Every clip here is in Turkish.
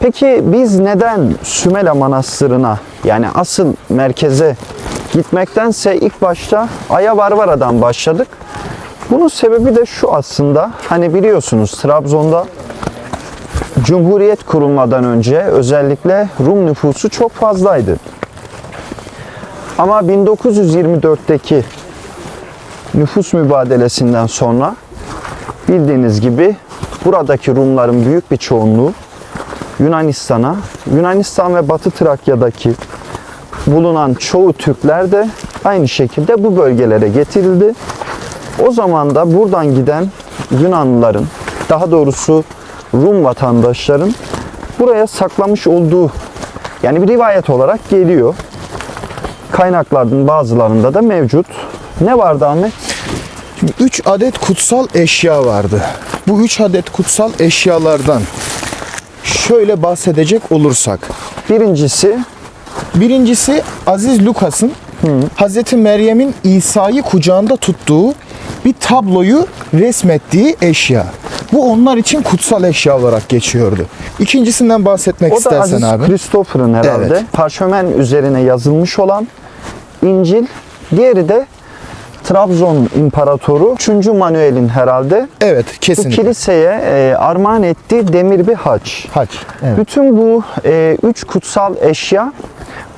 Peki biz neden Sümela Manastırı'na yani asıl merkeze gitmektense ilk başta Aya Varvara'dan başladık. Bunun sebebi de şu aslında. Hani biliyorsunuz Trabzon'da Cumhuriyet kurulmadan önce özellikle Rum nüfusu çok fazlaydı. Ama 1924'teki nüfus mübadelesinden sonra bildiğiniz gibi buradaki Rumların büyük bir çoğunluğu Yunanistan'a, Yunanistan ve Batı Trakya'daki bulunan çoğu Türkler de aynı şekilde bu bölgelere getirildi. O zaman da buradan giden Yunanlıların, daha doğrusu Rum vatandaşların buraya saklamış olduğu yani bir rivayet olarak geliyor. Kaynakların bazılarında da mevcut. Ne vardı Ahmet? 3 adet kutsal eşya vardı. Bu 3 adet kutsal eşyalardan şöyle bahsedecek olursak. Birincisi Birincisi Aziz Lukas'ın Hazreti Meryem'in İsa'yı kucağında tuttuğu bir tabloyu resmettiği eşya. Bu onlar için kutsal eşya olarak geçiyordu. İkincisinden bahsetmek o da istersen Aziz abi. Christopher'ın herhalde. Evet. Parşömen üzerine yazılmış olan İncil. Diğeri de Trabzon İmparatoru 3. Manuel'in herhalde Evet, bu kesinlikle. kiliseye e, armağan ettiği demir bir haç. Hac. Evet. Bütün bu e, üç kutsal eşya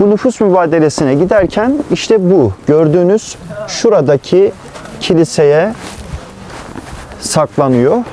bu nüfus mübadelesine giderken işte bu gördüğünüz şuradaki kiliseye saklanıyor.